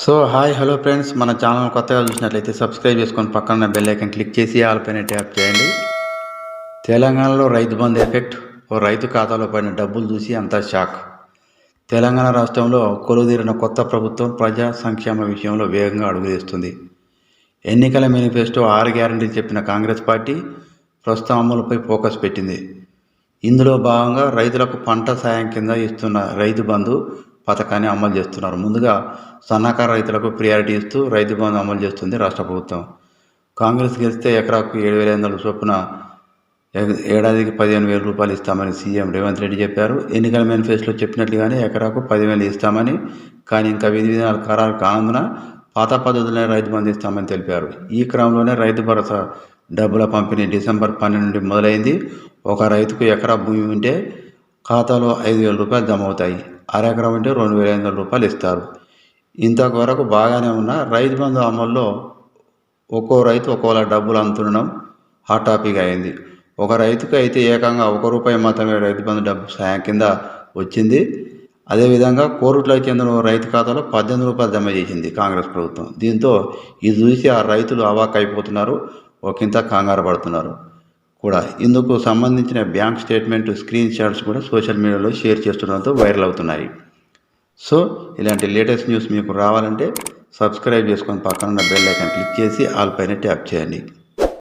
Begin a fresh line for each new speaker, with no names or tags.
So hi hello friends. మన channel కొత్తగా చూసినట్లయితే సబ్స్క్రైబ్ చేసుకొని పక్కన బెల్ ఐకన్ క్లిక్ చేసి ఆల్ పైన ట్యాప్ చేయండి. తెలంగాణలో రైతు బంద్ ఎఫెక్ట్. ఓ రైతు ఖాతాలో పడిన డబ్బులు చూసి అంతా షాక్. తెలంగాణ రాష్ట్రంలో కొలుదీరిన కొత్త ప్రభుత్వం ప్రజా సంక్షేమ విషయంలో వేగంగా అడుగులేస్తుంది. ఎన్నికల మేనిఫెస్టో ఆరు గ్యారంటీలు చెప్పిన కాంగ్రెస్ పార్టీ ప్రస్తుతం అమలుపై ఫోకస్ పెట్టింది. ఇందులో భాగంగా రైతులకు పంట సాయం కింద ఇస్తున్న రైతు బంధు పథకాన్ని అమలు చేస్తున్నారు. ముందుగా సన్నకారు రైతులకు ప్రియారిటీ ఇస్తూ రైతు బంధు అమలు చేస్తుంది రాష్ట్ర ప్రభుత్వం. కాంగ్రెస్ గెలిస్తే ఎకరాకు ఏడు వేల ఐదు వందల చొప్పున ఏడాదికి పదిహేను వేల రూపాయలు ఇస్తామని సీఎం రేవంత్ రెడ్డి చెప్పారు. ఎన్నికల మేనిఫెస్టోలో చెప్పినట్లుగానే ఎకరాకు పదివేలు ఇస్తామని కానీ ఇంకా విధి విధానాలు ఖరారు కానందున పాత పద్ధతిలోనే రైతు బంధు ఇస్తామని తెలిపారు. ఈ క్రమంలోనే రైతు భరోసా డబ్బుల పంపిణీ డిసెంబర్ పన్నెండు నుండి మొదలైంది. ఒక రైతుకు ఎకరా భూమి ఉంటే ఖాతాలో ఐదు వేల రూపాయలు జమ అవుతాయి. అరెకరం అంటే రెండు వేల ఐదు వందల రూపాయలు ఇస్తారు. ఇంతవరకు బాగానే ఉన్న రైతు బంధు అమల్లో ఒక్కో రైతు ఒక్కోలా డబ్బులు అందుతుండడం హాట్ టాపిక్ అయింది. ఒక రైతుకు అయితే ఏకంగా ఒక రూపాయి మాత్రమే రైతు బంధు డబ్బు సాయం కింద వచ్చింది. అదేవిధంగా కోరుట్లకు చెందిన రైతు ఖాతాలో పద్దెనిమిది రూపాయలు జమ చేసింది కాంగ్రెస్ ప్రభుత్వం. దీంతో ఇది చూసి ఆ రైతులు అవాక్ అయిపోతున్నారు ఒకంత కంగారు పడుతున్నారు. కూడా ఇందుకు సంబంధించిన బ్యాంక్ స్టేట్మెంట్ స్క్రీన్ షాట్స్ కూడా సోషల్ మీడియాలో షేర్ చేస్తుండడంతో వైరల్ అవుతున్నాయి. సో ఇలాంటి లేటెస్ట్ న్యూస్ మీకు రావాలంటే సబ్స్క్రైబ్ చేసుకొని పక్కన ఉన్న బెల్ ఐకాన్ క్లిక్ చేసి ఆల్ పైన ట్యాప్ చేయండి.